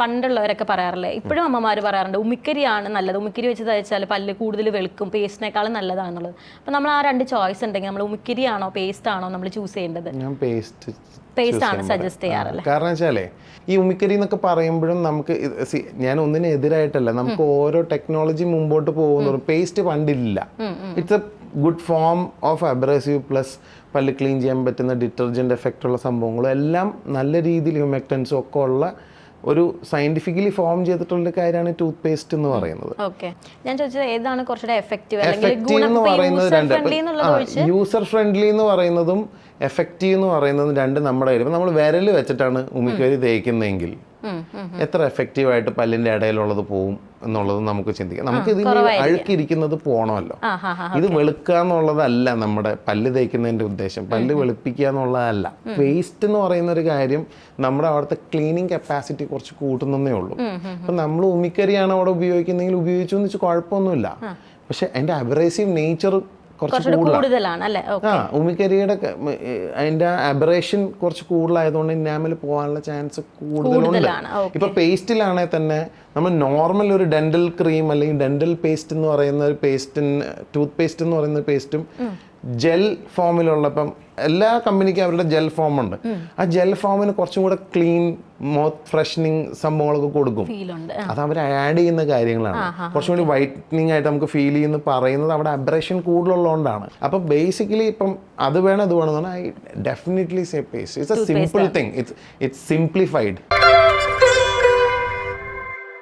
പണ്ടുള്ളവരൊക്കെ പറയാറില്ലേ? ഇപ്പോഴും അമ്മമാർ പറയാറുണ്ട് ഉമിക്കരിയാണ് നല്ലത്. ഉമിക്കരി വെച്ച് തയ്ച്ചാൽ പല്ല് കൂടുതൽ വെളുക്കും പേസ്റ്റിനേക്കാളും നല്ലതാണെന്നുള്ളത്. അപ്പോൾ നമ്മൾ ആ രണ്ട് ചോയ്സ് ഉണ്ടെങ്കിൽ നമ്മൾ ഉമിക്കരിയാണോ പേസ്റ്റ് ആണോ നമ്മൾ ചൂസ് ചെയ്യേണ്ടത്? ഞാൻ പേസ്റ്റ് പേസ്റ്റ് ആണ് സജസ്റ്റ് ചെയ്യാറല്ലേ കാരണം വെച്ചാലേ ഈ ഉമിക്കരി എന്നൊക്കെ പറയുമ്പോഴും നമുക്ക് ഞാൻ ഒന്നിനെതിരായിട്ടല്ല നമുക്ക് ഓരോ ടെക്നോളജി മുമ്പോട്ട് പോകുന്നതും paste പണ്ടില്ല. It's a good form of abrasive plus പല്ല് ക്ലീൻ ചെയ്യാൻ പറ്റുന്ന ഡിറ്റർജന്റ് എഫക്റ്റ് ഉള്ള സംഭവങ്ങളും എല്ലാം നല്ല രീതിയിൽ ഹ്യൂമെക്ടൻസും ഒക്കെ ഉള്ള ഒരു സയന്റിഫിക്കലി ഫോം ചെയ്തിട്ടുള്ള കാര്യമാണ് ടൂത്ത് പേസ്റ്റ് എന്ന് പറയുന്നത്. ഞാൻ ചോദിച്ചത് ഏതാണ് കുറച്ചുകൂടെ എഫക്റ്റീവ് അല്ലെങ്കിൽ എഫക്റ്റീവ് എന്ന് പറയുന്നത് രണ്ട്. ഫ്രണ്ട്ലി എന്നുള്ളത് ഒഴിച്ച് യൂസർ ഫ്രണ്ട്ലി എന്ന് പറയുന്നതും എഫക്റ്റീവ് എന്ന് പറയുന്നതും രണ്ട് നമ്മുടെ കയ്യിൽ നമ്മൾ വിരൽ വെച്ചിട്ടാണ് ഉമിക്കരി തേക്കുന്നതെങ്കിൽ. എത്ര എഫക്റ്റീവ് ആയിട്ട് പല്ലിന്റെ ഇടയിലുള്ളത് പോവും എന്നുള്ളത് നമുക്ക് ചിന്തിക്കാം. നമുക്ക് ഇതിന് അഴുക്കിരിക്കുന്നത് പോണമല്ലോ. ഇത് വെളുക്കുക എന്നുള്ളതല്ല നമ്മുടെ പല്ല് തേക്കുന്നതിന്റെ ഉദ്ദേശം. പല്ല് വെളുപ്പിക്കുക എന്നുള്ളതല്ല. വേസ്റ്റ് എന്ന് പറയുന്ന ഒരു കാര്യം നമ്മുടെ അവിടുത്തെ ക്ലീനിങ് കപ്പാസിറ്റി കുറച്ച് കൂട്ടുന്നേ ഉള്ളൂ. അപ്പം നമ്മൾ ഉമിക്കരിയാണ് അവിടെ ഉപയോഗിക്കുന്നതെങ്കിൽ ഉപയോഗിച്ചു എന്ന് വെച്ചാൽ കുഴപ്പമൊന്നുമില്ല. പക്ഷെ അതിന്റെ അബ്രേസീവ് നേച്ചർ കുറച്ച് കൂടുതലാണ് അല്ലേ? ആ ഉമിക്കരിയുടെ അതിന്റെ അബറേഷൻ കുറച്ച് കൂടുതലായതുകൊണ്ട് ഇനാമിൽ പോകാനുള്ള ചാൻസ് കൂടുതലുണ്ട്. ഇപ്പൊ പേസ്റ്റിലാണെ തന്നെ നമ്മൾ നോർമൽ ഒരു ഡെന്റൽ ക്രീം അല്ലെങ്കിൽ ഡെന്റൽ പേസ്റ്റ് എന്ന് പറയുന്ന ഒരു പേസ്റ്റിന് ടൂത്ത് പേസ്റ്റ് എന്ന് പറയുന്ന പേസ്റ്റും ജെൽ ഫോമിലുള്ള ഇപ്പം എല്ലാ കമ്പനിക്കും അവരുടെ ജെൽ ഫോം ഉണ്ട്. ആ ജെൽ ഫോമിന് കുറച്ചും കൂടെ ക്ലീൻ മോത്ത് ഫ്രഷനിങ് സംഭവങ്ങളൊക്കെ കൊടുക്കും. അത് അവർ ആഡ് ചെയ്യുന്ന കാര്യങ്ങളാണ്. കുറച്ചും കൂടി വൈറ്റനിങ് ആയിട്ട് നമുക്ക് ഫീൽ ചെയ്യുന്ന പറയുന്നത് അവിടെ അബ്രേഷൻ കൂടുതലുള്ളതുകൊണ്ടാണ്. അപ്പൊ ബേസിക്കലി ഇപ്പം അത് വേണം ഇത് വേണം എന്ന് പറഞ്ഞാൽ I definitely say paste it's a simple thing it's it's simplified